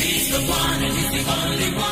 He's the one and he's the only one.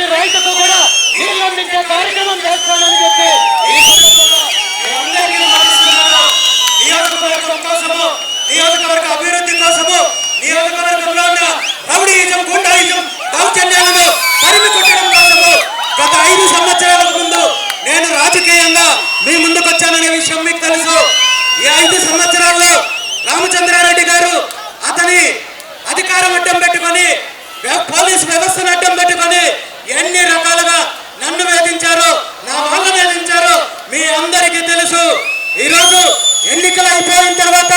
ప్రతి రైతుకు కూడా నీళ్ళు అందించే కార్యక్రమం చేస్తానని చెప్పి నియోజకవర్గం కోసము నియోజకవర్గ అభివృద్ధి కోసము నియోజకవర్గంలో ఉన్న గుండాయిజం దౌర్జన్యాలను తరిమి కొట్టడం కోసము గత ఐదు సంవత్సరాల ముందు నేను రాజకీయంగా మీ ముందుకు వచ్చాననే విషయం మీకు తెలుసు. ఈ ఐదు సంవత్సరాల్లో రామచంద్రారెడ్డి గారు అతని అధికారం అడ్డం పెట్టుకొని పోలీస్ వ్యవస్థను అడ్డం పెట్టుకొని ఎన్ని రకాలుగా నన్ను వేధించారో నా వాళ్ళు వేధించారో మీ అందరికీ తెలుసు. ఈరోజు ఎన్నికలు అయిపోయిన తర్వాత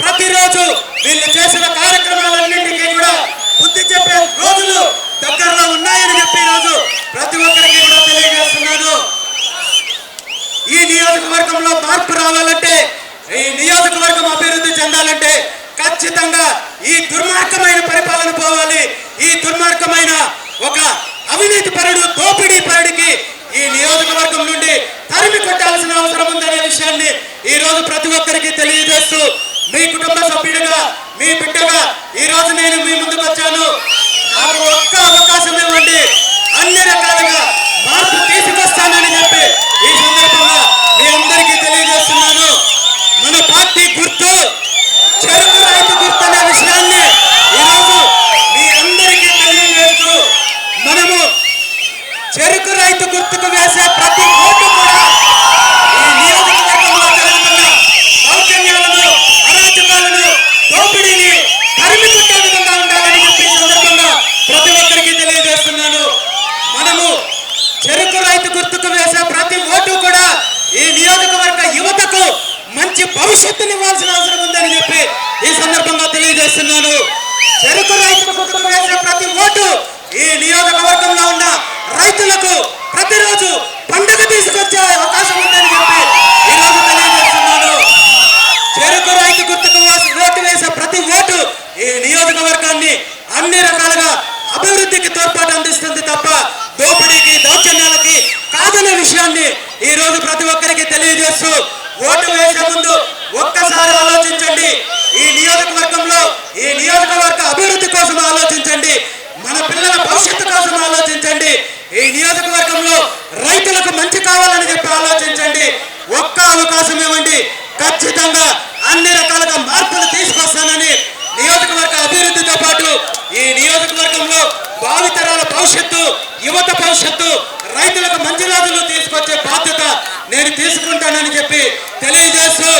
ప్రతిరోజు వీళ్ళు చేసిన కార్యక్రమాలన్నింటికీ కూడా బుద్ధి చెప్పే రోజులు దగ్గరలో ఉన్నాయని చెప్పి ఈరోజు ప్రతి ఒక్కరికి కూడా తెలియజేస్తున్నాను. ఈ నియోజకవర్గంలో మార్పు రావాలంటే ఈ నియోజకవర్గం అభివృద్ధి చెందాలంటే ఖచ్చితంగా ఈ దుర్మార్గమైన పరిపాలన పోవాలి. ఈ దుర్మార్గమైన ఒక అవినీతి పరుడు దోపిడీ పరుడికి ఈ నియోజకవర్గం నుండి తరిమి కొట్టాల్సిన అవసరం ఉందనే విషయాన్ని ఈ రోజు ప్రతి ఒక్కరికి తెలియజేస్తూ మీ కుటుంబ సభ్యుడిగా మీ బిడ్డగా ఈ రోజు నేను మీ ముందుకు వచ్చాను. చెరుకు రైతు గుర్తుకు వేసే ప్రతి ఓటు కూడా ఈ నియోజకవర్గంలో జరుగుతున్న దౌర్జన్యాలను అరాచకాలను దోపిడీని తరిమి కొట్టే విధంగా ఉండాలని చెప్పి సందర్భంగా ప్రతి ఒక్కరికి తెలియజేస్తున్నాను. మనము చెరుకు రైతు గుర్తుకు వేసే ప్రతి ఓటు కూడా ఈ నియోజకవర్గ యువతకు మంచి భవిష్యత్తుని ఇవ్వాల్సిన అవసరం ఉందని చెప్పి ఈ సందర్భంగా తెలియజేస్తున్నాను. చెరుకు రైతు గుర్తుకు వేసే ప్రతి ఓటు ఈ నియోజకవర్గ ప్రతిరోజు పండుగ తీసుకొచ్చే అవకాశం ఉందని చెప్పి ఈ రోజు తెలియజేస్తున్నాను. చెరుకు రైతు గుర్తుకు ఓటు వేసే ప్రతి ఓటు ఈ నియోజకవర్గాన్ని అన్ని రకాలుగా అభివృద్ధికి తోడ్పాటు అందిస్తుంది తప్ప దోపిడీకి దౌర్జన్యాలకి కాదనే విషయాన్ని ఈ రోజు ప్రతి ఒక్కరికి తెలియజేస్తూ ఓటు వేసే ముందు ఒక్కసారి ఆలోచించండి. ఈ నియోజకవర్గంలో ఈ నియోజకవర్గ అభివృద్ధి కోసం ఆలోచించండి మన పిల్లల భవిష్యత్తు కోసం ఆలోచించండి ఈ నియోజకవర్గంలో రైతులకు మంచి కావాలని చెప్పి ఆలోచించండి ఒక్క అవకాశం ఇవ్వండి ఖచ్చితంగా అన్ని రకాలుగా మార్పులు తీసుకొస్తానని నియోజకవర్గ అభివృద్ధితో పాటు ఈ నియోజకవర్గంలో భావితరాల భవిష్యత్తు యువత భవిష్యత్తు రైతులకు మంచి రోజులు తీసుకొచ్చే బాధ్యత నేను తీసుకుంటానని చెప్పి తెలియజేస్తూ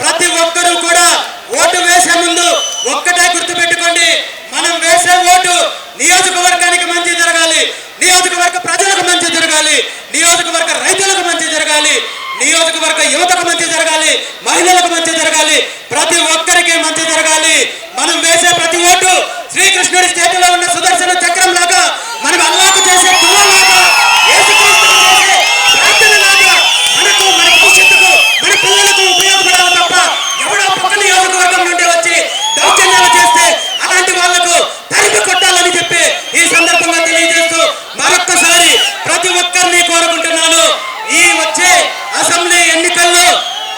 ప్రతి ఒక్కరూ కూడా ఓటు వేసే ముందు ఒక్కటే గుర్తుపెట్టుకోండి మనం వేసే ఓటు నియోజకవర్గానికి మంచి జరగాలి నియోజకవర్గ ప్రజలకు మంచి జరగాలి నియోజకవర్గ రైతులకు మంచి జరగాలి నియోజకవర్గ యువతకు మంచి జరగాలి మహిళలకు మంచి జరగాలి ప్రతి ఒక్కరికి మంచి జరగాలి మనం వేసే ప్రతి ఓటు శ్రీకృష్ణుడి చేతిలో ఉన్న సుదర్శన చక్రం లాగా మనం అల్లాకు చేసే దువ్వలాగా యేసుక్రీస్తుకు చేసే ప్రార్థనలాగా మనకు మన భవిష్యత్తుకు మన పిల్లలకు ఉపయోగపడాలి తప్ప ఎవడో పక్క నియోజకవర్గం నుండి వచ్చి దౌర్జన్యాలు చేస్తే అలాంటి వాళ్ళకు తరిమి కొట్టాలని చెప్పి ఈ సందర్భంగా తెలియజేస్తూ మరొక్కసారి ప్రతి ఒక్కరిని కోరుకుంటున్నాను ఈ వచ్చే అసెంబ్లీ ఎన్నికల్లో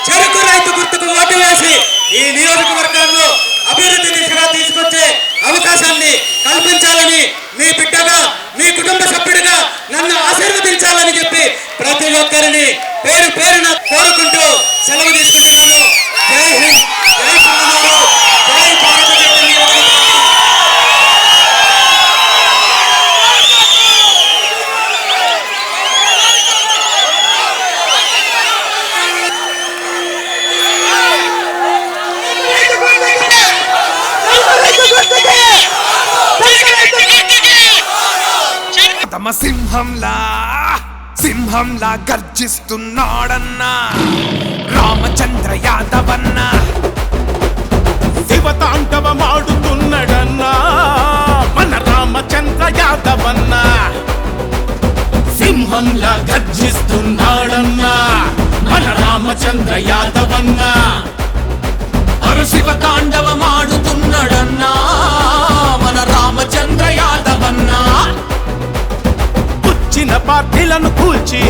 చెరుకు రైతు గుర్తుకు ఓటు ఈ నియోజకవర్గాల్లో అభివృద్ధి దిశగా తీసుకొచ్చే అవకాశాన్ని కల్పించాలని మీ బిడ్డగా మీ కుటుంబ సభ్యుడిగా నన్ను ఆశీర్వదించాలని చెప్పి ప్రతి ఒక్కరిని పేరు పేరున సింహంలా సింహంలా గర్జిస్తున్నాడన్నా. రామచంద్ర యాదవన్నా. శివతాండవమాడుతున్నాడన్నా మన రామచంద్ర యాదవన్నా. సింహంలా గర్జిస్తున్నాడన్నా. మన రామచంద్ర యాదవన్నా. పార్టీలను కూల్చి.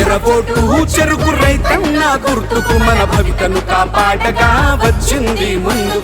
ఎర్రబోటు చెరుకు రైతన్న గుర్తుకు మన భవితను కాపాడగా వచ్చింది ముందు.